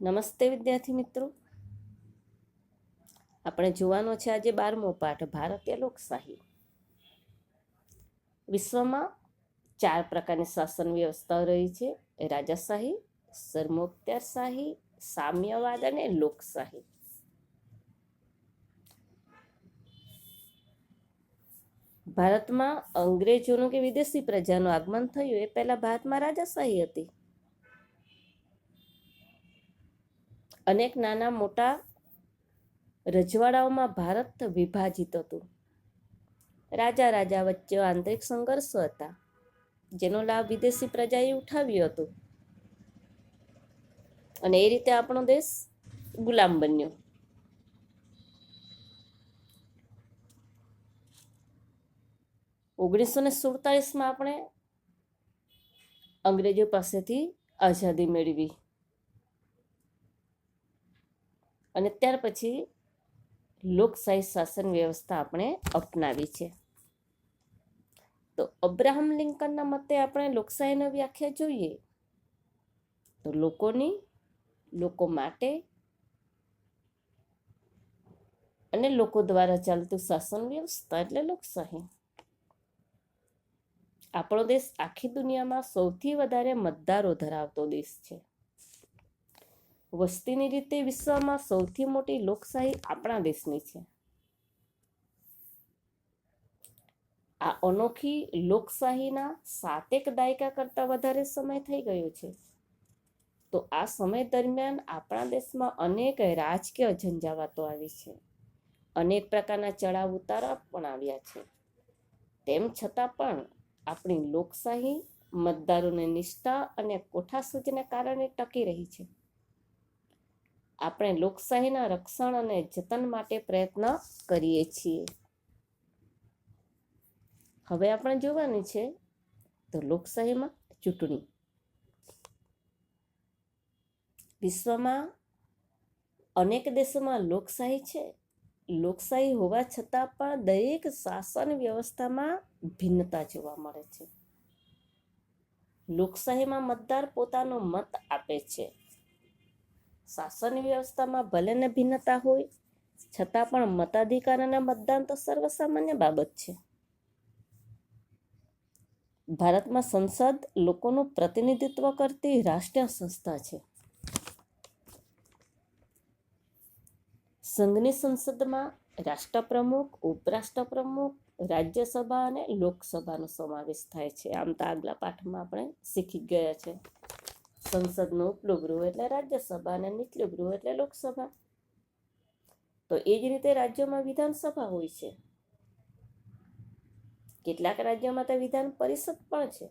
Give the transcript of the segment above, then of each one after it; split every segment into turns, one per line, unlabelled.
નમસ્તે વિદ્યાર્થી મિત્રો. આપણે જોવાનો છે આજે બારમો પાઠ, ભારતીય લોકશાહી. વિશ્વમાં ચાર પ્રકારની શાસન વ્યવસ્થા રહી છે. રાજાશાહી સરમુખત્યારશાહી સામ્યવાદ અને લોકશાહી. ભારતમાં અંગ્રેજોનું કે વિદેશી પ્રજાનું આગમન થયું એ પહેલાં ભારતમાં રાજાશાહી હતી. અનેક નાના મોટા રજવાડાઓમાં ભારત વિભાજિત હતું. રાજા રાજા વચ્ચે આંતરિક સંઘર્ષો હતા, જેનો લાભ વિદેશી પ્રજાએ ઉઠાવ્યો હતો. અને એ રીતે આપણો દેશ ગુલામ બન્યો. ઓગણીસો ને સુડતાલીસમાં આપણે અંગ્રેજો પાસેથી આઝાદી મેળવી. અને ત્યાર પછી લોકશાહી શાસન વ્યવસ્થા આપણે અપનાવી છે. તો અબ્રાહમ લિંકનના મતે આપણે લોકશાહીની વ્યાખ્યા જોઈએ? તો લોકોની, લોકો માટે અને લોકો દ્વારા ચાલતું શાસન વ્યવસ્થા એટલે લોકશાહી. આપણો દેશ આખી દુનિયામાં સૌથી વધારે મતદારો ધરાવતો દેશ છે. વસ્તીની રીતે વિશ્વમાં સૌથી મોટી લોકશાહી આપણા દેશની છે. આ અનોખી લોકશાહીના સાતેક દાયકા કરતાં વધારે સમય થઈ ગયો છે. તો આ સમય દરમિયાન આપણા દેશમાં અનેક રાજકીય ઝંઝાવાતો આવી છે. અનેક પ્રકારના ચડાવ ઉતારા પણ આવ્યા છે. તેમ છતાં પણ આપણી લોકશાહી મતદારોની નિષ્ઠા અને કોઠાસૂચને કારણે ટકી રહી છે. આપણે લોકશાહીના રક્ષણ અને જતન માટે પ્રયત્ન કરીએ છીએ. હવે આપણે જોવાની છે તો લોકશાહીમાં ચૂંટણી. વિશ્વમાં અનેક દેશોમાં લોકશાહી છે. લોકશાહી હોવા છતાં પણ દરેક શાસન વ્યવસ્થામાં ભિન્નતા જોવા મળે છે. લોકશાહીમાં મતદાર પોતાનો મત આપે છે. શાસન વ્યવસ્થામાં ભલેને ભિન્નતા હોય, છતાં પણ મતાધિકાર અને મતદાન તો સર્વસામાન્ય બાબત છે. ભારતમાં સંસદ લોકોનું પ્રતિનિધિત્વ કરતી રાષ્ટ્રીય સંસ્થા છે. સંઘની સંસદમાં રાષ્ટ્રપ્રમુખ, ઉપરાષ્ટ્રપ્રમુખ, રાજ્યસભા અને લોકસભાનો સમાવેશ થાય છે. આમ તો આગલા પાઠમાં આપણે શીખી ગયા છે. સંસદનું ઉપલું ગૃહ એટલે રાજ્યસભા અને નીચલું ગૃહ એટલે લોકસભા. તો એ જ રીતે રાજ્યોમાં વિધાનસભા હોય છે. કેટલાક રાજ્યોમાં તો વિધાન પરિષદ પણ છે.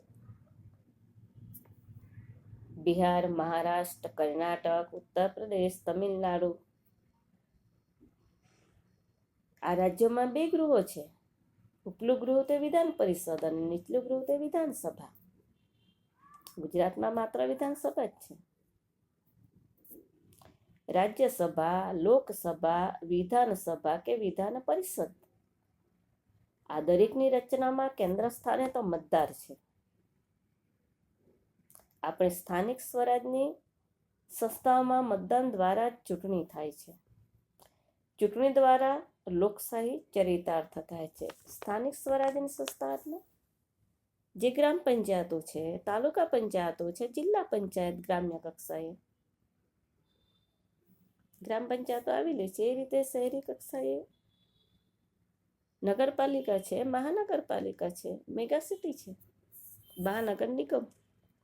બિહાર, મહારાષ્ટ્ર, કર્ણાટક ઉત્તર પ્રદેશ તમિલનાડુ. આ રાજ્યોમાં બે ગૃહો છે. ઉપલું ગૃહ તે વિધાન પરિષદ અને નીચલું ગૃહ તે વિધાનસભા. ગુજરાતમાં માત્ર વિધાનસભા જ છે. રાજ્યસભા, લોકસભા, વિધાનસભા કે વિધાન પરિષદ આ દરેકની રચનામાં કેન્દ્ર સ્થાને તો મતદાર છે. આપણે સ્થાનિક સ્વરાજની સંસ્થાઓમાં મતદાન દ્વારા ચૂંટણી થાય છે. ચૂંટણી દ્વારા લોકશાહી ચરિતાર્થ થાય છે. સ્થાનિક સ્વરાજની સંસ્થા એટલે? જે ગ્રામ પંચાયતો છે, તાલુકા પંચાયતો છે, જિલ્લા પંચાયત, ગ્રામ્ય કક્ષાએ. ગ્રામ પંચાયતો આવેલી છે, એ રીતે શહેરી કક્ષાએ નગરપાલિકા છે, મહાનગરપાલિકા છે, મેગા સિટી છે, મહાનગર નિગમ.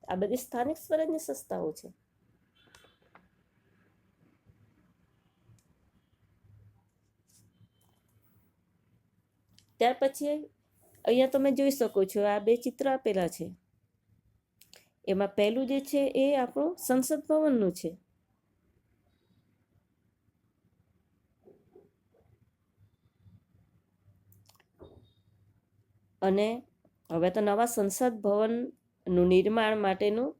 આ બધી સ્થાનિક સ્વરાજની સંસ્થાઓ છે. ત્યાર પછી અહીંયા તમે જોઈ શકો છો, આ બે ચિત્ર આપેલા છે. એમાં પહેલું જે છે એ આપણું સંસદ ભવનનું છે. અને હવે તો નવા સંસદ ભવનનું નિર્માણ માટેનું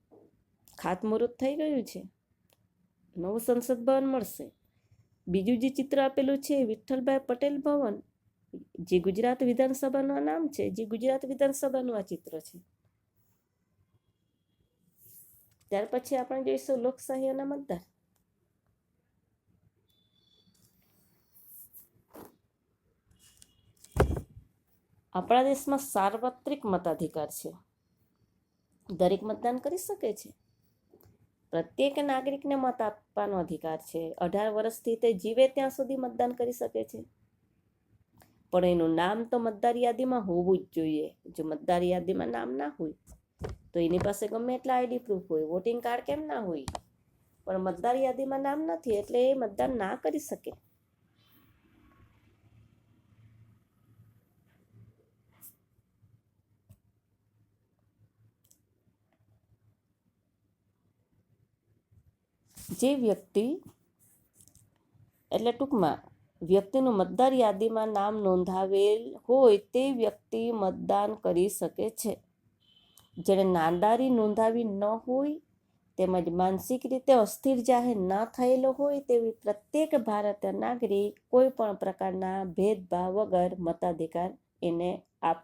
ખાતમુહૂર્ત થઈ ગયું છે. નવું સંસદ ભવન મળશે. બીજું જે ચિત્ર આપેલું છે વિઠ્ઠલભાઈ પટેલ ભવન. જે ગુજરાત વિધાનસભાનું નામ છે, જે ગુજરાત વિધાનસભાનું આ ચિત્ર છે. ત્યાર પછી આપણે જોઈશું લોકશાહીના મતદાર આપણા દેશમાં સાર્વત્રિક મતાધિકાર છે. દરેક મતદાન કરી શકે છે. પ્રત્યેક નાગરિકને મત આપવાનો અધિકાર છે. અઢાર વર્ષથી તે જીવે ત્યાં સુધી મતદાન કરી શકે છે. પણ એનું નામ તો મતદાર યાદીમાં હોવું જ જોઈએ. જો મતદાર યાદીમાં નામ ના હોય, તો એની પાસે ગમે એટલા આઈડી પ્રૂફ હોય વોટિંગ કાર્ડ કેમ ના હોય? પણ મતદાર યાદીમાં નામ નથી એટલે એ મતદાન ના કરી શકે. જે વ્યક્તિ, એટલે ટૂંકમાં વ્યક્તિનું મતદાર યાદીમાં નામ નોંધાવેલ હોય તે વ્યક્તિ મતદાન કરી શકે છે. જેણે નાદારી નોંધાવી ન હોય, તેમજ માનસિક રીતે અસ્થિર જાહેર ન થયેલો હોય તેવી પ્રત્યેક ભારતીય નાગરિક કોઈ પણ પ્રકારના ભેદભાવ વગર મતાધિકાર એને આપ,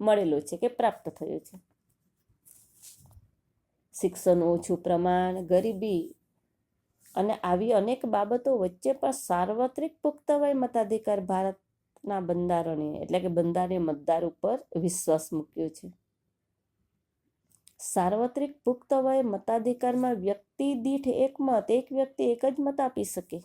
મળેલો છે કે પ્રાપ્ત થયો છે. શિક્ષણનું ઓછું પ્રમાણ, ગરીબી અને આવી અનેક બાબતો વચ્ચે પણ સાર્વત્રિક પુખ્ત વય મતાધિકાર ભારતના બંધારણે, એટલે કે બંધારણીય મતદાર ઉપર વિશ્વાસ મૂક્યો છે. સાર્વત્રિક પુખ્ત વય મતાધિકારમાં વ્યક્તિ દીઠ એક મત, એક વ્યક્તિ એક જ મત આપી શકે.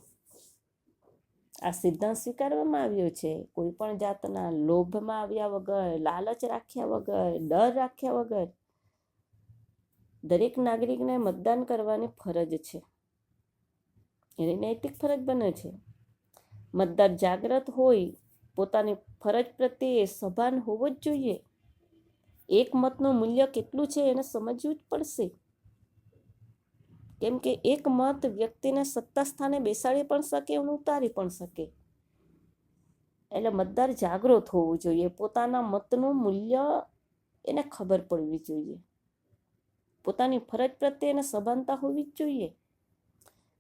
આ સિદ્ધાંત સ્વીકારવામાં આવ્યો છે. કોઈ પણ જાતના લોભમાં આવ્યા વગર, લાલચ રાખ્યા વગર, ડર રાખ્યા વગર દરેક નાગરિકને મતદાન કરવાની ફરજ છે. એની નૈતિક ફરજ બને છે. મતદાર જાગ્રત હોય, પોતાની ફરજ પ્રત્યે સભાન હોવો જ જોઈએ. એક મતનું મૂલ્ય કેટલું છે એને સમજવું જ પડશે. કેમ કે એક મત વ્યક્તિને સત્તા સ્થાને બેસાડી પણ શકે અને ઉતારી પણ શકે. એટલે મતદાર જાગૃત હોવું જોઈએ. પોતાના મતનું મૂલ્ય એને ખબર પડવી જોઈએ. પોતાની ફરજ પ્રત્યે એને સભાનતા હોવી જ જોઈએ.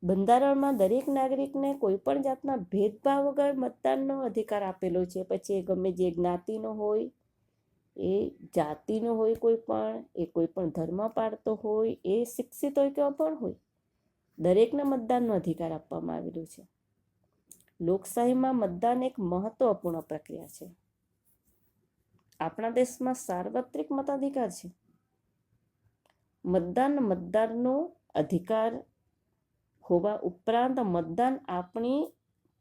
બંધારણમાં દરેક નાગરિકને કોઈ પણ જાતના ભેદભાવ વગર મતદાનનો અધિકાર આપેલો છે. પછી એ ગમે જે જ્ઞાતિનો હોય, એ જાતિનો હોય કોઈ પણ, એ કોઈ પણ ધર્મ પાડતો હોય, એ શિક્ષિત હોય કે અભણ હોય, દરેકને મતદાનનો અધિકાર આપવામાં આવેલો છે. લોકશાહીમાં મતદાન એક મહત્વપૂર્ણ પ્રક્રિયા છે. આપણા દેશમાં સાર્વત્રિક મતાધિકાર છે. મતદાન મતદારનો અધિકાર હોવા ઉપરાંત મતદાન આપણી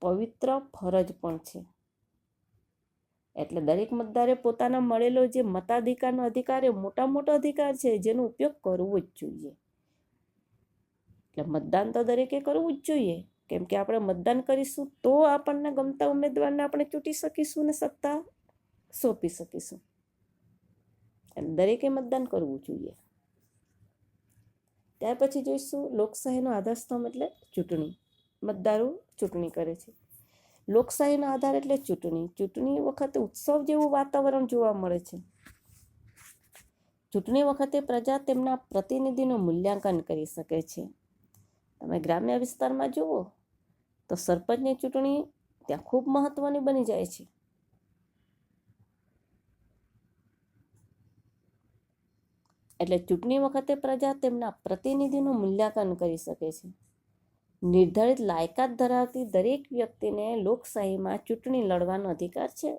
પવિત્ર ફરજ પણ છે. એટલે દરેક મતદારે પોતાના મળેલો જે મતાધિકારનો અધિકાર એ મોટા મોટો અધિકાર છે, જેનો ઉપયોગ કરવો જ જોઈએ. એટલે મતદાન તો દરેકે કરવું જ જોઈએ. કેમ કે આપણે મતદાન કરીશું તો આપણને ગમતા ઉમેદવારને આપણે ચૂંટી શકીશું ને સત્તા સોંપી શકીશું. એમ દરેકે મતદાન કરવું જોઈએ. ત્યાર પછી જોઈશું લોકશાહીનો આધારસ્તંભ એટલે ચૂંટણી. મતદારો ચૂંટણી કરે છે. લોકશાહીનો આધાર એટલે ચૂંટણી. ચૂંટણી વખતે ઉત્સવ જેવું વાતાવરણ જોવા મળે છે. ચૂંટણી વખતે પ્રજા તેમના પ્રતિનિધિનું મૂલ્યાંકન કરી શકે છે. તમે ગ્રામ્ય વિસ્તારમાં જુઓ તો સરપંચની ચૂંટણી ત્યાં ખૂબ મહત્વની બની જાય છે. એટલે ચૂંટણી વખતે પ્રજા તેમના પ્રતિનિધિનું મૂલ્યાંકન કરી શકે છે. નિર્ધારિત લાયકાત ધરાવતી દરેક વ્યક્તિને લોકશાહીમાં ચૂંટણી લડવાનો અધિકાર છે.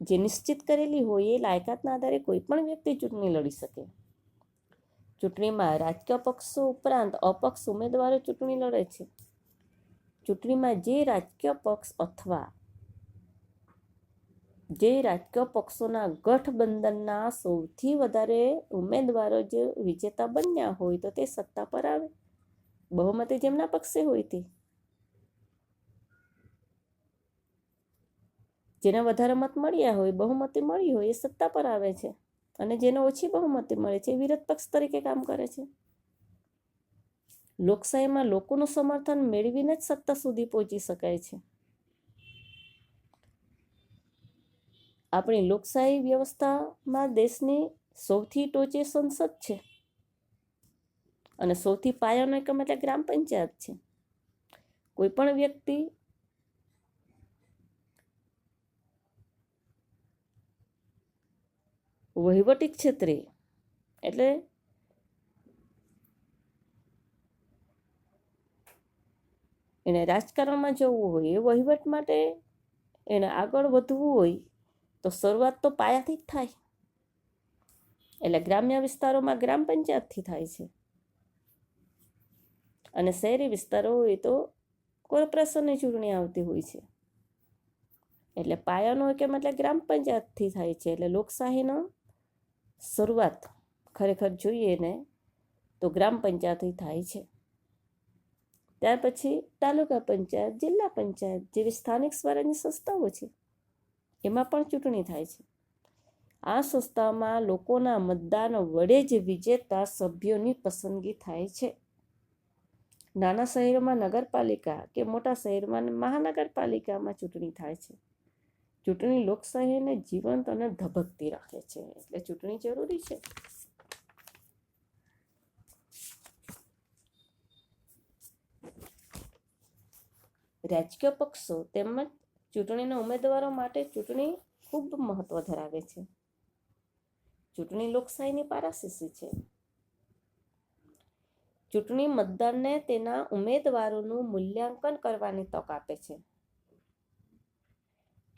જે નિશ્ચિત કરેલી હોય એ લાયકાતના આધારે કોઈ પણ વ્યક્તિ ચૂંટણી લડી શકે. ચૂંટણીમાં રાજકીય પક્ષો ઉપરાંત અપક્ષ ઉમેદવારો ચૂંટણી લડે છે. ચૂંટણીમાં જે રાજકીય પક્ષ અથવા જે રાજકીય પક્ષોના ગઠબંધનના સૌથી વધારે ઉમેદવારો જે વિજેતા બન્યા હોય તો તે સત્તા પર આવે. બહુમતી જેમના પક્ષે હોય તે. જેને વધારે મત મળ્યા હોય, બહુમતી મળી હોય એ સત્તા પર આવે છે. અને જેને ઓછી બહુમતી મળે છે એ વિરોધ પક્ષ તરીકે કામ કરે છે. લોકશાહીમાં લોકોનું સમર્થન મેળવીને જ સત્તા સુધી પહોંચી શકાય છે. આપણી લોકશાહી વ્યવસ્થામાં દેશની સૌથી ટોચે સંસદ છે અને સૌથી પાયાનો એકમ એટલે ગ્રામ પંચાયત છે. કોઈ પણ વ્યક્તિ વહીવટી ક્ષેત્રે એટલે એને રાજકારણમાં જવું હોય એ વહીવટ માટે એને આગળ વધવું હોય તો શરૂઆત તો પાયાથી જ થાય. એટલે ગ્રામ્ય વિસ્તારોમાં ગ્રામ પંચાયતથી થાય છે. અને શહેરી વિસ્તારો હોય તો કોર્પોરેશનની ચૂંટણી આવતી હોય છે. એટલે પાયાનો કે મતલબ ગ્રામ પંચાયતથી થાય છે. એટલે લોકશાહીનો શરૂઆત ખરેખર જોઈએ ને તો ગ્રામ પંચાયતથી થાય છે. ત્યાર પછી તાલુકા પંચાયત, જિલ્લા પંચાયત જેવી સ્થાનિક સ્વરાજની સંસ્થાઓ છે. એમાં પણ ચૂંટણી થાય છે. આ સંસ્થામાં લોકોના મતદાન વડે જ વિજેતા સભ્યોની પસંદગી થાય છે. નાના શહેરોમાં નગરપાલિકા કે મોટા શહેરમાં મહાનગરપાલિકામાં ચૂંટણી થાય છે. ચૂંટણી લોકશાહીને જીવંત અને ધબકતી રાખે છે. એટલે ચૂંટણી જરૂરી છે. રાજકીય પક્ષો તેમજ ચૂંટણીના ઉમેદવારો માટે ચૂંટણી ખૂબ મહત્વ ધરાવે છે. ચૂંટણી લોકશાહીની પારાશીસી છે. ચૂંટણી મતદારને તેના ઉમેદવારોનું મૂલ્યાંકન કરવાની તક આપે છે.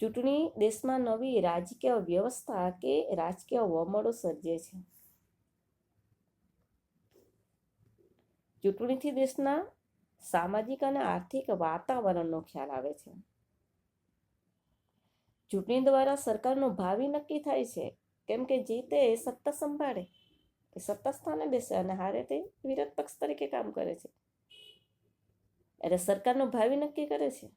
ચૂંટણી દેશમાં નવી રાજકીય વ્યવસ્થા કે રાજકીય વમળો સર્જે છે. ચૂંટણીથી દેશના સામાજિક અને આર્થિક વાતાવરણનો ખ્યાલ આવે છે. ચૂંટણી દ્વારા સરકારનો ભાવિ નક્કી થાય છે. કેમ કે જીતે એ સત્તા સંભાળે. એ સત્તા સ્થાને બેસે અને હારે તે વિરોધ પક્ષ તરીકે કામ કરે છે. એટલે સરકારનો ભાવિ નક્કી કરે છે.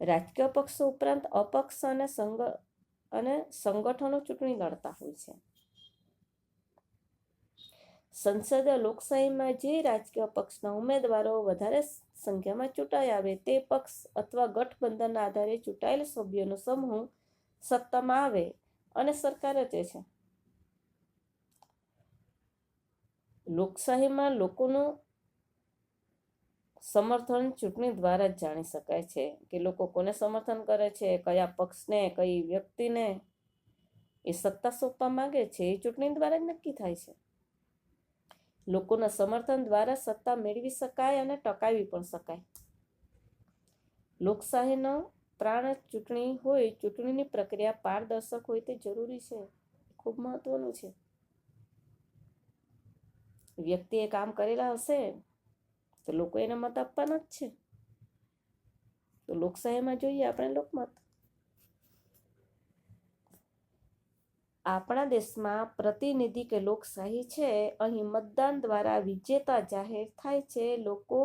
રાજકીય પક્ષો ઉપરાંત અપક્ષ અને સંગ, અને સંગઠનો ચૂંટણી લડતા હોય છે. સંસદીય લોકશાહીમાં જે રાજકીય પક્ષના ઉમેદવારો વધારે સંખ્યામાં ચૂંટાઈ આવે તે પક્ષ અથવા ગઠબંધનના આધારે ચૂંટાયેલ સભ્યોનો સમૂહ સત્તામાં આવે અને સરકાર રચે છે. લોકશાહીમાં લોકોનું સમર્થન ચૂંટણી દ્વારા જ જાણી શકાય છે કે લોકો કોને સમર્થન કરે છે, કયા પક્ષને, કઈ વ્યક્તિને એ સત્તા સોંપવા માંગે છે એ ચૂંટણી દ્વારા જ નક્કી થાય છે. લોકોના સમર્થન દ્વારા સત્તા મેળવી શકાય અને ટકાવી પણ શકાય. લોકશાહીનો પ્રાણ ચૂંટણી હોય, ચૂંટણીની પ્રક્રિયા પારદર્શક હોય તે જરૂરી છે. ખૂબ મહત્વનું છે. વ્યક્તિએ કામ કરેલા હશે તો લોકો એને મત આપવાના જ છે. તો લોકશાહીમાં જોઈએ આપણે લોકમત. આપણા દેશમાં પ્રતિનિધિ કે લોકશાહી છે, અહીં મતદાન દ્વારા વિજેતા જાહેર થાય છે, લોકો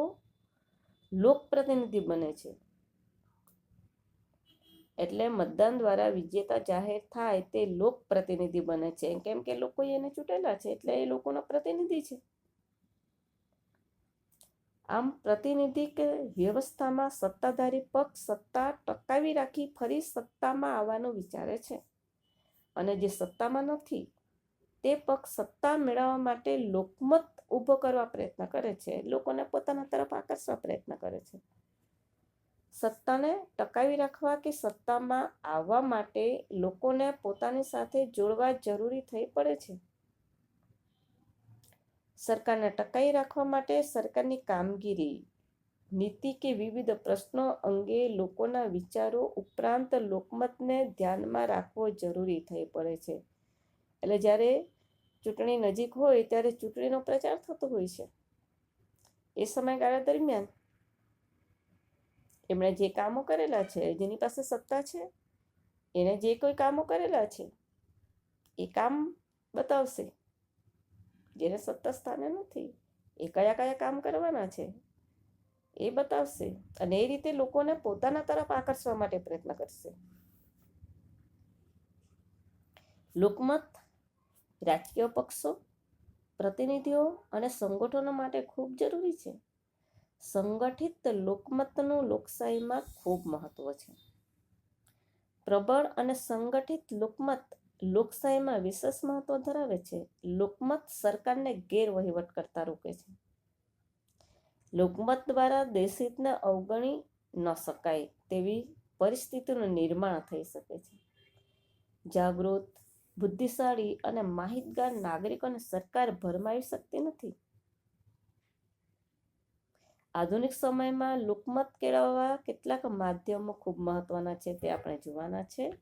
લોકપ્રતિનિધિ બને છે. એટલે મતદાન દ્વારા વિજેતા જાહેર થાય તે લોક પ્રતિનિધિ બને છે. કેમ કે લોકો એને ચૂંટેલા છે, એટલે એ લોકોના પ્રતિનિધિ છે. આમ પ્રતિનિધિક વ્યવસ્થામાં સત્તાધારી પક્ષ સત્તા ટકાવી રાખી ફરી સત્તામાં આવવાનું વિચારે છે. અને જે સત્તામાં નથી, તે પક્ષ સત્તા મેળવવા માટે લોકમત ઊભો કરવા પ્રયત્ન કરે છે. લોકોને પોતાના તરફ આકર્ષવા પ્રયત્ન કરે છે. સત્તાને ટકાવી રાખવા કે સત્તામાં આવવા માટે લોકોને પોતાની સાથે જોડવા જરૂરી થઈ પડે છે? સરકારને ટકાવી રાખવા માટે સરકારની કામગીરી નીતિ કે વિવિધ પ્રશ્નો અંગે લોકોના વિચારો ઉપરાંત લોકમતને ધ્યાનમાં રાખવો જરૂરી થઈ પડે છે. એટલે જ્યારે ચૂંટણી નજીક હોય ત્યારે ચૂંટણીનો પ્રચાર થતો હોય છે. એ સમયગાળા દરમિયાન એમણે જે કામો કરેલા છે, જેની પાસે સત્તા છે, એને જે કોઈ કામો કરેલા છે, એ કામ બતાવશે. જેને સત્તા સ્થાને નથી, એ કયા કયા કામ કરવાના છે એ બતાવશે અને એ રીતે લોકોને પોતાના તરફ આકર્ષવા માટે પ્રયત્ન કરશે. લોકમત, રાજકીય પક્ષો, પ્રતિનિધિઓ અને સંગઠનો માટે ખૂબ જરૂરી છે. સંગઠિત લોકમતનું લોકશાહીમાં ખૂબ મહત્વ છે. પ્રબળ અને સંગઠિત લોકમત લોકશાહીમાં વિશેષ મહત્વ ધરાવે છે. લોકમત સરકારને ગેરવહીવટ કરતા રોકે છે. લોકમત દ્વારા દેશિતને અવગણી ન શકાય તેવી પરિસ્થિતિનું નિર્માણ થઈ શકે છે. જાગૃત, બુદ્ધિશાળી અને માહિતગાર નાગરિકોને સરકાર ભરમાવી શકતી નથી. આધુનિક સમયમાં લોકમત કેળવવા કેટલાક માધ્યમો ખૂબ મહત્વના છે તે આપણે જોવાના છે.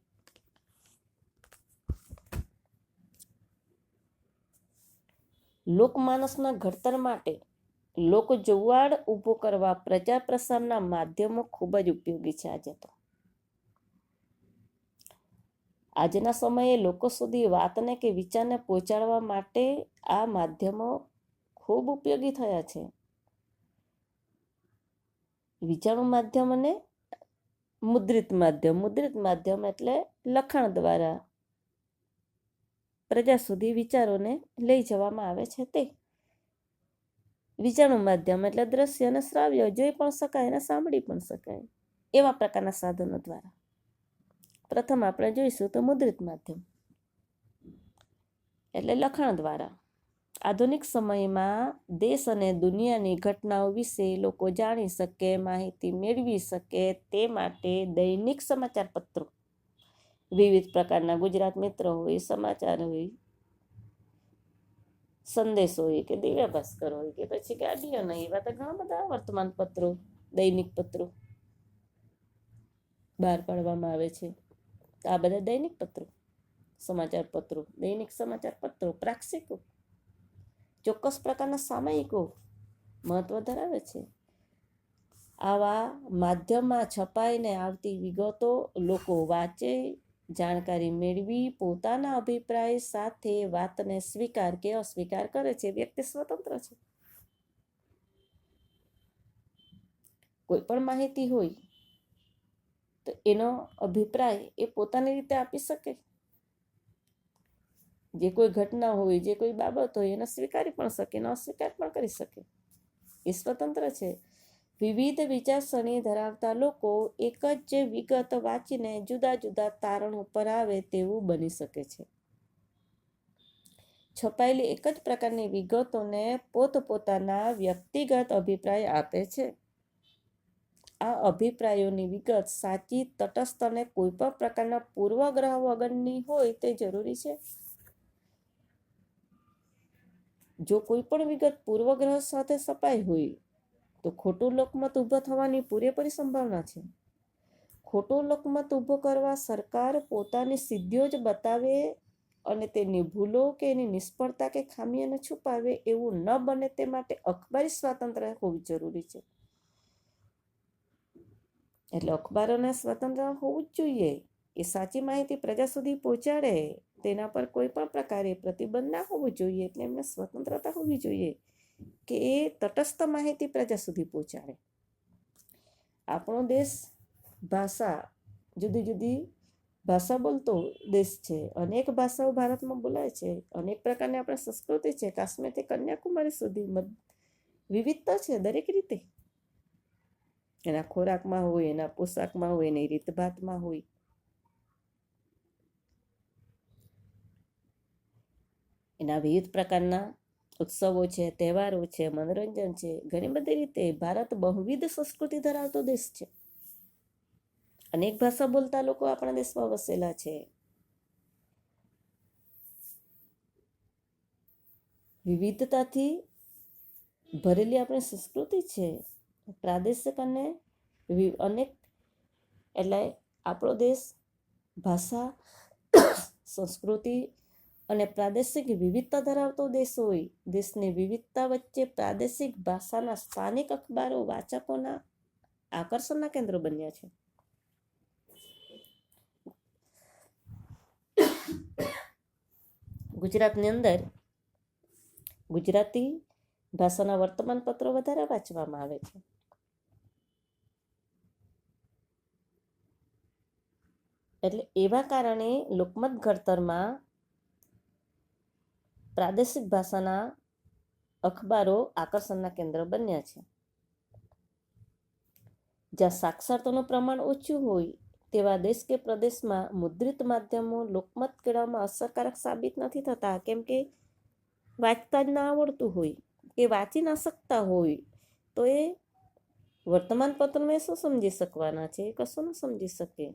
લોકમાનસના ઘડતર માટે લોક જુવાડ ઊભો કરવા પ્રજા પ્રસારના માધ્યમો ખૂબ જ ઉપયોગી છે આજે તો. આજના સમયે લોકો સુધી વાતને કે વિચારને પહોંચાડવા માટે આ માધ્યમો ખૂબ ઉપયોગી થયા છે. વિચારનું માધ્યમ અને મુદ્રિત માધ્યમ મુદ્રિત માધ્યમ એટલે લખાણ દ્વારા પ્રજા સુધી વિચારોને લઈ જવામાં આવે છે તે. વિચારનું માધ્યમ એટલે દ્રશ્ય અને શ્રાવ્ય, જોઈ પણ શકાય અને સાંભળી પણ શકાય, એવા પ્રકારના સાધનો દ્વારા. પ્રથમ આપણે જોઈશું તો મુદ્રિત માધ્યમ એટલે લખાણ દ્વારા. આધુનિક સમયમાં દેશ અને દુનિયાની ઘટનાઓ વિશે લોકો જાણી શકે, માહિતી મેળવી શકે તે માટે દૈનિક સમાચાર પત્રો વિવિધ પ્રકારના ગુજરાત મિત્ર હોય, સમાચાર હોય સંદેશ હોય કે દિવ્ય ભાસ્કર હોય કે પછી ગાડીઓ એવા તો ઘણા બધા વર્તમાન પત્રો, દૈનિક પત્રો બહાર પાડવામાં આવે છે. આ બધા દૈનિક પત્રો, સમાચાર પત્રો, દૈનિક સમાચાર પત્રો, પ્રાક્ષિકો, ચોક્કસ પ્રકારના સામયિકો મહત્વ ધરાવે છે. આવા માધ્યમમાં છપાઈને આવતી વિગતો લોકો વાંચે જાણકારી મેળવી, પોતાના અભિપ્રાય સાથે વાતને સ્વીકાર કે અસ્વીકાર કરે છે. વ્યક્તિ સ્વતંત્ર છે. કોઈ પણ માહિતી હોય તો એનો અભિપ્રાય એ પોતાની રીતે આપી શકે. જે કોઈ ઘટના હોય, જે કોઈ બાબત હોય, એને સ્વીકારી પણ શકે, એનો અસ્વીકાર પણ કરી શકે. એ સ્વતંત્ર છે. વિવિધ વિચારસરણી ધરાવતા લોકો એક જ જે વિગત વાંચીને જુદા જુદા તારણ ઉપર આવે તેવું બની શકે છે. છપાયેલી એક જ પ્રકારની વિગતોને પોતપોતાના વ્યક્તિગત અભિપ્રાય આપે છે. આ અભિપ્રાયોની વિગત સાચી, તટસ્થ અને કોઈ પણ પ્રકારના પૂર્વગ્રહ વગરની હોય તે જરૂરી છે. જો કોઈ પણ વિગત પૂર્વગ્રહ સાથે સપાઈ હોય તો ખોટું લોકમત ઊભો થવાની પૂરેપૂરી સંભાવના છે. ખોટો લોકમત ઊભો કરવા સરકાર પોતાની સિદ્ધિઓ જ બતાવે અને તેની ભૂલો કે એની નિષ્ફળતા કે ખામીઓને છુપાવે એવું ન બને તે માટે અખબારી સ્વાતંત્ર્ય હોવી જરૂરી છે. એટલે અખબારોને સ્વતંત્ર હોવું જ જોઈએ. એ સાચી માહિતી પ્રજા સુધી પહોંચાડે. તેના પર કોઈ પણ પ્રકારે પ્રતિબંધ ના હોવો જોઈએ. એટલે એમને સ્વતંત્રતા હોવી જોઈએ. કે એ તટસ્થ માહિતી પ્રજા સુધી પહોંચાડે. આપણો દેશ ભાષા, જુદી જુદી ભાષા બોલતો દેશ છે. અનેક ભાષાઓ ભારતમાં બોલાય છે. અનેક પ્રકારની આપણી સંસ્કૃતિ છે. કાશ્મીરથી કન્યાકુમારી સુધી વિવિધતા છે દરેક રીતે. એના ખોરાકમાં હોય, એના પોશાકમાં હોય, એની રીતભાતમાં હોય. એના વિવિધ પ્રકારના ઉત્સવો છે, તહેવારો છે, મનોરંજન છે, ઘણી બધી રીતે ભારત બહુવિધ સંસ્કૃતિ ધરાવતો દેશ છે. અનેક ભાષા બોલતા લોકો આપણા દેશમાં વસેલા છે. વિવિધતાથી ભરેલી આપણી સંસ્કૃતિ છે. પ્રાદેશિક અને અનેક એટલે આપણો દેશ ભાષા, સંસ્કૃતિ અને પ્રાદેશિક વિવિધતા ધરાવતો દેશ હોય, દેશની વિવિધતા વચ્ચે પ્રાદેશિક ભાષાના સ્થાનિક અખબારો વાચકોના આકર્ષણના કેન્દ્ર બન્યા છે. ગુજરાતની અંદર ગુજરાતી ભાષાના વર્તમાન પત્રો વધારે વાંચવામાં આવે છે. એટલે એવા કારણે લોકમત ઘડતરમાં પ્રાદેશિક ભાષાના અખબારો આકર્ષણના કેન્દ્ર બન્યા છે. જ્યાં સાક્ષરતાનું પ્રમાણ ઓછું હોય, તેવા દેશ કે પ્રદેશમાં મુદ્રિત માધ્યમો લોકમત કેળવવામાં અસરકારક સાબિત નથી થતા, કેમ કે વાંચતા જ ના આવડતું હોય. કે વાંચી ના શકતા હોય, તો એ વર્તમાન પત્રને શું સમજી શકવાના છે? કશું ન સમજી શકે.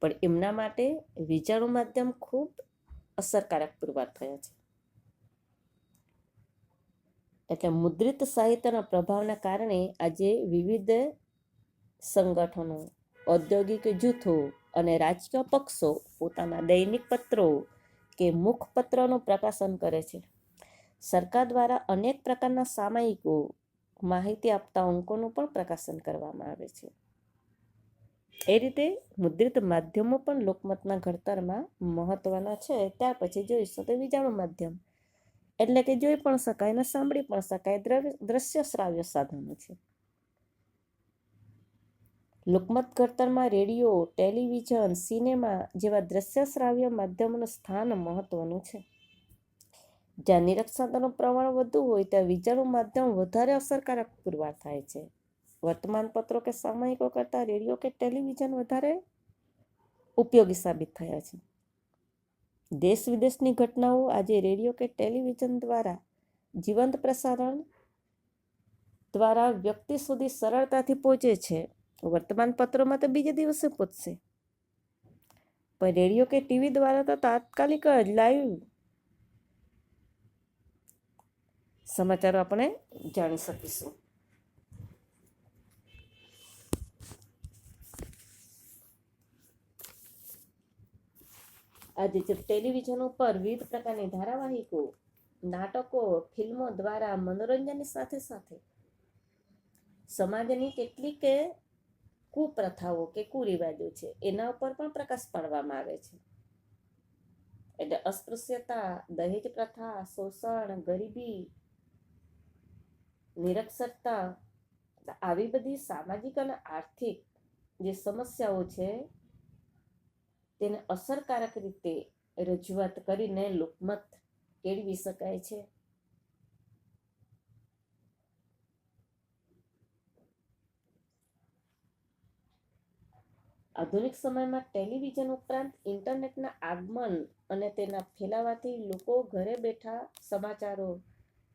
પણ એમના માટે વિચારનું માધ્યમ ખૂબ અસરકારક પુરવાર થયા છે. એટલે મુદ્રિત સાહિત્યના પ્રભાવના કારણે આજે વિવિધ સંગઠનો, ઔદ્યોગિક જૂથો અને રાજકીય પક્ષો પોતાના દૈનિક પત્રો કે મુખપત્રોનું પ્રકાશન કરે છે. સરકાર દ્વારા અનેક પ્રકારના સામાયિકો, માહિતી આપતા અંકોનું પણ પ્રકાશન કરવામાં આવે છે. એ રીતે મુદ્રિત માધ્યમો પણ લોકમતના ઘડતરમાં મહત્વના છે. ત્યાર પછી જોઈશું તો બીજાનું માધ્યમ. એટલે કે જોઈ પણ શકાય ને સાંભળી પણ શકાય. દ્રશ્ય શ્રાવ્ય સાધનો છે. લોકમત ઘડતરમાં રેડિયો, ટેલિવિઝન, સિનેમા જેવા દ્રશ્ય શ્રાવ્ય માધ્યમોનું સ્થાન મહત્વનું છે. જ્યાં નિરક્ષરતાનું પ્રમાણ વધુ હોય ત્યાં વિજાણું માધ્યમ વધારે અસરકારક પુરવાર થાય છે. વર્તમાનપત્રો કે સામયિકો કરતાં રેડિયો કે ટેલિવિઝન વધારે ઉપયોગી સાબિત થયા છે. દેશ વિદેશની ઘટનાઓ આજે રેડિયો કે ટેલિવિઝન દ્વારા જીવંત પ્રસારણ દ્વારા વ્યક્તિ સુધી સરળતાથી પહોંચે છે. વર્તમાન પત્રોમાં તો બીજે દિવસે પહોંચશે. પણ રેડિયો કે ટીવી દ્વારા તો તાત્કાલિક જ લાઈવ સમાચારો આપણે જાણી શકીશું. આજે ટેલિવિઝન ઉપર વિવિધ પ્રકારની ધારાવાહિકો, નાટકો, ફિલ્મો દ્વારા મનોરંજનની સાથે સાથે સમાજની કેટલીક કુપ્રથાઓ કે કુરિવાજો છે, એના ઉપર પણ પ્રકાશ પાડવામાં આવે છે. એટલે અસ્પૃશ્યતા, દહેજ પ્રથા, શોષણ, ગરીબી, નિરક્ષરતા, આવી બધી સામાજિક અને આર્થિક જે સમસ્યાઓ છે તેને અસરકારક રીતે રજૂઆત કરીને લોકમત કેળવી શકાય છે. આધુનિક સમયમાં ટેલિવિઝન ઉપરાંત ઇન્ટરનેટના આગમન અને તેના ફેલાવાથી લોકો ઘરે બેઠા સમાચારો,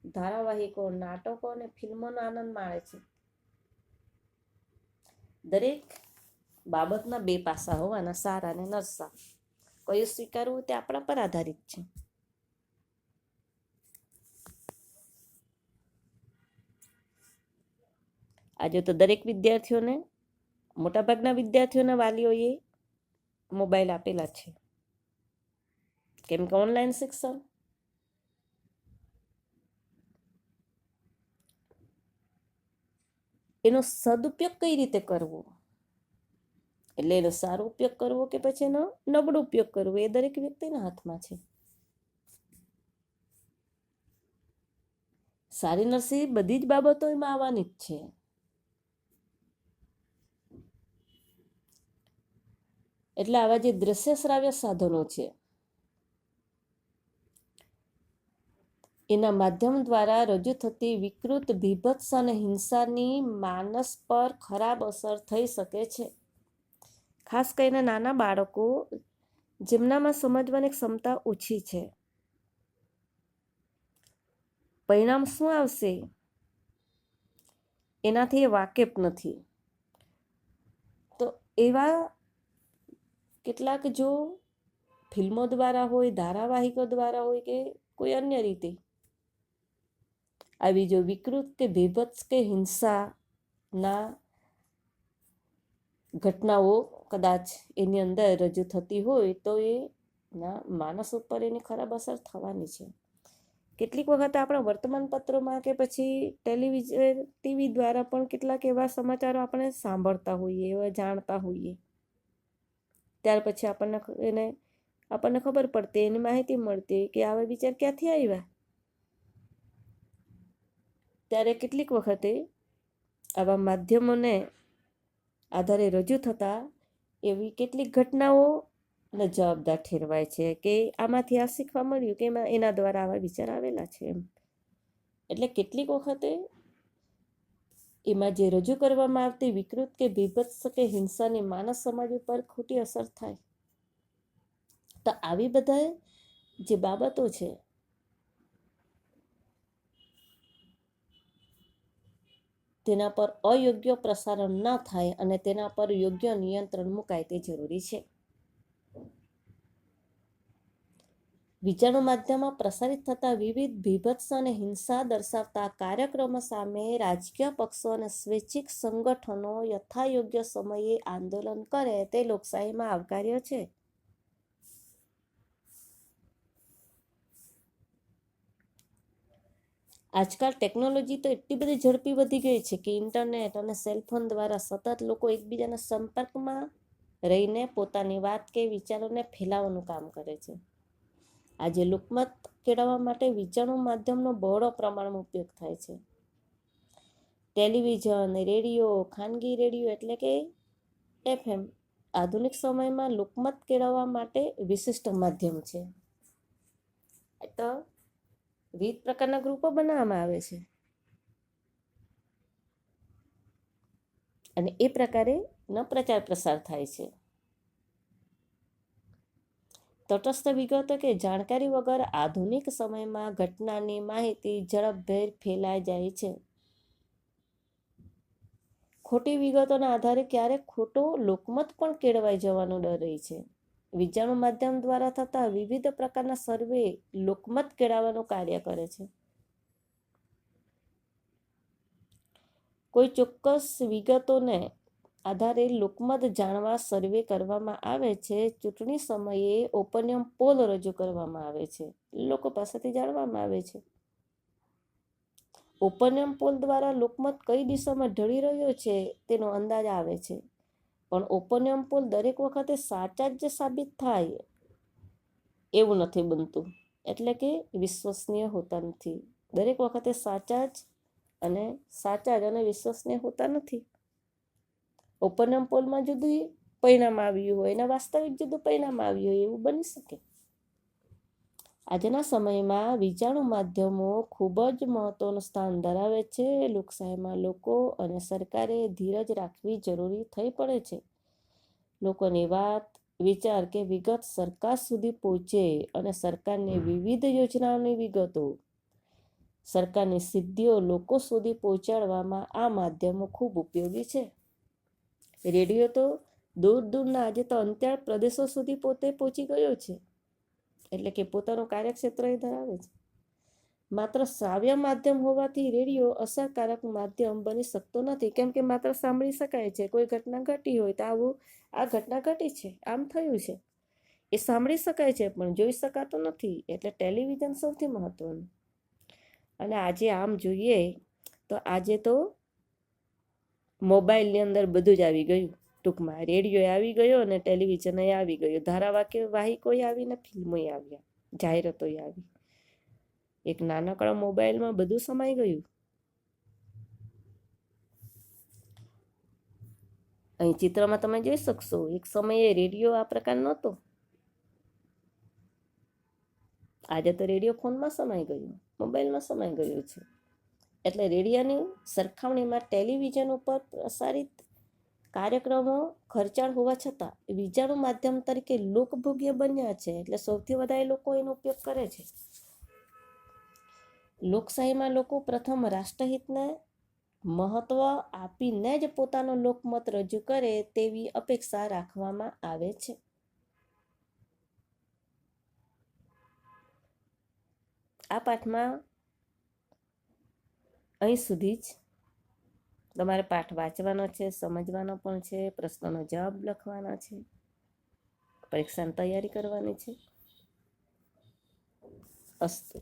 ધારાવાહિકો, નાટકો અને ફિલ્મોનો આનંદ માણે છે. દરેક બાબતના બે પાસા હોવાના સારા અને નરસા. કયું સ્વીકારવું તે આપણા પર આધારિત છે. આજે તો દરેક વિદ્યાર્થીઓને, મોટાભાગના વિદ્યાર્થીઓના વાલીઓએ મોબાઈલ આપેલા છે. કેમ કે ઓનલાઈન શિક્ષણ. એનો સદુપયોગ કઈ રીતે કરવો? એટલે એનો સારો ઉપયોગ કરવો કે પછી એનો નબળો ઉપયોગ કરવો, એ દરેક વ્યક્તિના હાથમાં છે. સારી નરસી બધી જ બાબતો એમાં આવવાની જ છે. એટલે આવા જે દ્રશ્ય શ્રાવ્ય સાધનો છે, એના માધ્યમ દ્વારા રજૂ થતી વિકૃત બીભત્સ અને હિંસાની માનસ પર ખરાબ અસર થઈ શકે છે. ખાસ કરીને નાના બાળકો જેમનામાં સમજવાની ક્ષમતા ઓછી છે. પરિણામ શું આવશે? એનાથી એ વાકેફ નથી. તો એવા કેટલાક જો ફિલ્મો દ્વારા હોય, ધારાવાહિકો દ્વારા હોય કે કોઈ અન્ય રીતે, આવી જો વિકૃત કે ભીભત્સ કે હિંસાના ઘટનાઓ કદાચ એની અંદર રજૂ થતી હોય તો એ ના માણસ ઉપર એની ખરાબ અસર થવાની છે. કેટલીક વખત આપણા વર્તમાનપત્રોમાં કે પછી ટેલિવિઝન, ટીવી દ્વારા પણ કેટલાક એવા સમાચારો આપણે સાંભળતા હોઈએ, એવા જાણતા હોઈએ. ત્યાર પછી આપણને એને આપણને ખબર પડતી, એની માહિતી મળતી કે આવા વિચાર ક્યાંથી આવ્યા? ત્યારે કેટલીક વખતે આવા માધ્યમોને આધારે રજૂ થતા એવી કેટલીક ઘટનાઓ ને જવાબદાર ઠેરવાય છે કે આમાંથી આ શીખવા મળ્યું કે એમાં એના દ્વારા આવા વિચાર આવેલા છે એમ. એટલે કેટલીક વખતે એમાં જે રજૂ કરવામાં આવતી વિકૃત કે બીભત્સ કે હિંસાની માનસ સમાજ ઉપર ખોટી અસર થાય. તો આવી બધા જે બાબતો છે તેના પર અયોગ્ય પ્રસારણ ન થાય અને તેના પર યોગ્ય નિયંત્રણ મુકાય તે જરૂરી છે. વિજાણુ માધ્યમમાં પ્રસારિત થતા વિવિધ બીભત્સ અને હિંસા દર્શાવતા કાર્યક્રમો સામે રાજકીય પક્ષો અને સ્વૈચ્છિક સંગઠનો યથાયોગ્ય સમયે આંદોલન કરે તે લોકશાહીમાં આવકાર્ય છે. આજકાલ ટેકનોલોજી તો એટલી બધી ઝડપી વધી ગઈ છે કે ઇન્ટરનેટ અને સેલફોન દ્વારા સતત લોકો એકબીજાના સંપર્કમાં રહીને પોતાની વાત કે વિચારોને ફેલાવવાનું કામ કરે છે. આજે લોકમત કેળવવા માટે વિચારણું માધ્યમનો બહોળો પ્રમાણમાં ઉપયોગ થાય છે. ટેલિવિઝન રેડિયો ખાનગી રેડિયો એટલે કે એફએમ આધુનિક સમયમાં લોકમત કેળવવા માટે વિશિષ્ટ માધ્યમ છે. તો વિવિધ પ્રકારના ગ્રુપો બનાવવામાં આવે છે. અને એ પ્રકારે ન પ્રચાર પ્રસાર થાય છે. તટસ્થ વિગતો કે જાણકારી વગર આધુનિક સમયમાં ઘટનાની માહિતી ઝડપભેર ફેલાઈ જાય છે. ખોટી વિગતોના આધારે ક્યારેક ખોટો લોકમત પણ કેળવાઈ જવાનો ડર રહી છે. વિજાણુ માધ્યમ દ્વારા થતા વિવિધ પ્રકારના સર્વે લોકમત કેળવવાનું કાર્ય કરે છે. કોઈ ચોક્કસ વિગતોને આધારે લોકમત જાણવા સર્વે કરવામાં આવે છે, ચૂંટણી સમયે ઓપિનિયન પોલ રજૂ કરવામાં આવે છે. લોકો પાસેથી જાણવામાં આવે છે. ઓપિનિયન પોલ દ્વારા લોકમત કઈ દિશામાં ઢળી રહ્યો છે તેનો અંદાજ આવે છે. પણ ઓપિનિયન પોલ દરેક વખતે સાચા જ સાબિત થાય એવું નથી બનતું. એટલે કે વિશ્વસનીય હોતા નથી. દરેક વખતે સાચા જ અને સાચા જ અને વિશ્વસનીય હોતા નથી. ઓપિનિયન પોલમાં જુદું પરિણામ આવ્યું હોય અને વાસ્તવિક જુદું પરિણામ આવ્યું હોય એવું બની શકે. આજના સમયમાં વિજાણુ માધ્યમો ખૂબ જ મહત્વનું સ્થાન ધરાવે છે. લોકશાહીમાં લોકો અને સરકારે ધીરજ રાખવી જરૂરી થઈ પડે છે. લોકોની વાત, વિચાર કે વિગત સરકાર સુધી પહોંચે અને સરકારની વિવિધ યોજનાઓની વિગતો. સરકારની સિદ્ધિઓ લોકો સુધી પહોંચાડવામાં આ માધ્યમો ખૂબ ઉપયોગી છે. રેડિયો તો દૂર દૂરના આજે તો અંતરિયાળ પ્રદેશો સુધી પોતે પહોંચી ગયો છે. એટલે કે પોતાનું કાર્યક્ષેત્ર એ ધરાવે છે. માત્ર શ્રાવ્ય માધ્યમ હોવાથી રેડિયો અસરકારક માધ્યમ બની શકતો નથી. કેમ કે માત્ર સાંભળી શકાય છે. કોઈ ઘટના ઘટી હોય તો આવું, આ ઘટના ઘટી છે. આમ થયું છે. એ સાંભળી શકાય છે, પણ જોઈ શકાતું નથી. એટલે ટેલિવિઝન સૌથી મહત્વનું. અને આજે આમ જોઈએ તો આજે તો મોબાઈલની અંદર બધું જ આવી ગયું. ટૂંકમાં રેડિયો આવી ગયો અને ટેલિવિઝન આવી ગયું. ધારાવાક્ય વાહિકોય આવી ને ફિલ્મોય આવ્યા જાહેરાતોય આવી. એક નાનકડા મોબાઈલમાં બધું સમાઈ ગયું. અહીં ચિત્રમાં તમે જોઈ શકશો, એક સમયે રેડિયો આ પ્રકાર નહોતો. આજે તો રેડિયો ફોનમાં સમાઈ ગયું, મોબાઈલમાં સમાઈ ગયું છે. એટલે રેડિયોની સરખામણીમાં ટેલિવિઝન ઉપર પ્રસારિત કાર્યક્રમો ખર્ચાળ હોવા છતાં વિજાણુ માધ્યમ તરીકે લોકભોગ્ય બન્યા છે એટલે સૌથી વધારે લોકો એનો ઉપયોગ કરે છે. લોકશાહીમાં લોકો પ્રથમ રાષ્ટ્રહિતને મહત્વ આપીને જ પોતાનો લોકમત રજૂ કરે તેવી અપેક્ષા રાખવામાં આવે છે. આ પાઠમાં અહીં સુધી જ તમારે પાઠ વાંચવાનો છે, સમજવાનો પણ છે, પ્રશ્નનો જવાબ લખવાનો છે, પરીક્ષાની તૈયારી કરવાની છે. અસ્તુ.